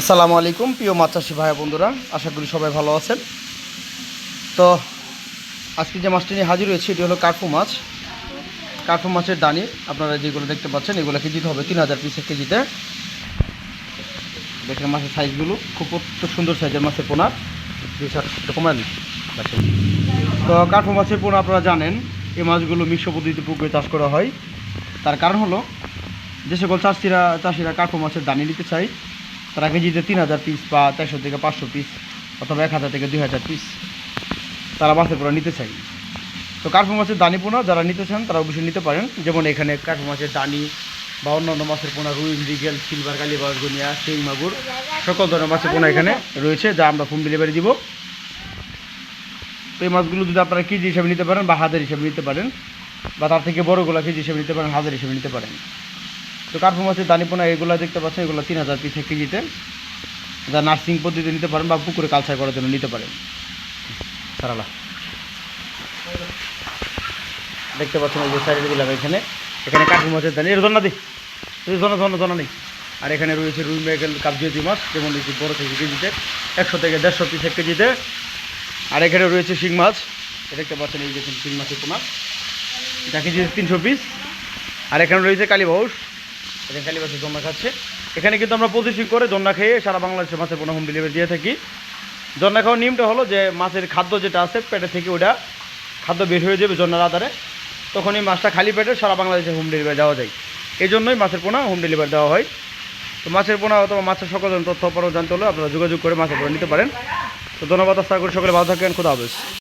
আসসালামু আলাইকুম, প্রিয় মাছ চাষি ভাই বন্ধুরা, আশা করি সবাই ভালো আছেন। তো, আজকে যে মাছটি নিয়ে হাজির হয়েছে, এটি হলো কার্পু মাছ। কার্পু মাছের দানি, আপনারা যেগুলো দেখতে পাচ্ছেন, এগুলো কেজিতে হবে, তিন হাজার পিসের কেজিতে। দেখেন মাছের সাইজগুলো, খুব অত্যন্ত সুন্দর সাইজের মাছের পোনা কমান তো কার্পু মাছের পোনা আপনারা জানেন, এই মাছগুলো মিশ্র পদ্ধতিতে পুকুরে চাষ করা হয়। তার কারণ হলো, যে সকল চাষিরা চাষিরা কার্পু মাছের দানি নিতে চায় তারা কেজিতে তিন হাজার পিস বা চারশো থেকে পাঁচশো পিস অথবা এক হাজার থেকে দুই হাজার পিস তারা মাছের পোনা নিতে চাই। তো কার্পু মাছের দানি পোনা যারা নিতে চান, তারা অবশ্যই নিতে পারেন। যেমন এখানে কার্পু মাছের দানি বা অন্যান্য মাছের পোনা, রুই, মৃগেল, সিলভার কালীবাস গুনিয়া, শিং, মাগুর, সকল ধরনের মাছের পোনা এখানে রয়েছে, যা আমরা হোম ডেলিভারি দিব। তো এই মাছগুলো যদি আপনারা কেজি হিসাবে নিতে পারেন বা হাজার হিসাবে নিতে পারেন, বা তার থেকে বড়গুলো কেজি হিসাবে নিতে পারেন হাজার হিসাবে নিতে পারেন। তো কার্পু মাছের দানিপোনা, এগুলো দেখতে পাচ্ছেন, এগুলো তিন হাজার পিস কেজিতে। যা নার্সিং পদ্ধতিতে নিতে পারেন বা পুকুরে কালচার করার জন্য নিতে পারেন। সারালা। দেখতে পাচ্ছেন এই যে এখানে। এখানে কার্পু মাছের দানি এর জন্য দি। জন্য জন্য জন্য নেই। আর এখানে রয়েছে রুই মেঘেল কাবজিয়তি মাছ, যেমন যে বড় থেকে কেজিতে, একশো থেকে দেড়শো পিস এক কেজিতে। আর এখানে রয়েছে শিং মাছ। দেখতে পাচ্ছেন এই দেখুন শিং মাছের পোনা। যা কেজি তিনশো পিস আর এখানে রয়েছে কালীবাউস এখানে কালীবাসের জন্না খাচ্ছে। এখানে কিন্তু আমরা প্রতিষ্ঠিত করে জন্না খেয়ে সারা বাংলাদেশে মাছের পোনা হোম ডেলিভারি দিয়ে থাকি। জন্না খাওয়ার নিয়মটা হলো যে, মাছের খাদ্য যেটা আছে, পেটে থেকে ওটা খাদ্য বের হয়ে যাবে জন্নার আধারে। তখন এই মাছটা খালি পেটে সারা বাংলাদেশে হোম ডেলিভারি দেওয়া যায়। এই জন্যই মাছের পোনা হোম ডেলিভারি দেওয়া হয়। তো মাছের পোনা অথবা মাছের সকল তথ্য পরও জানতে হলে আপনারা যোগাযোগ করে মাছের পোনা নিতে পারেন। তো ধন্যবাদ, আশা করি সকলে ভালো থাকেন। খুদা হাফেজ।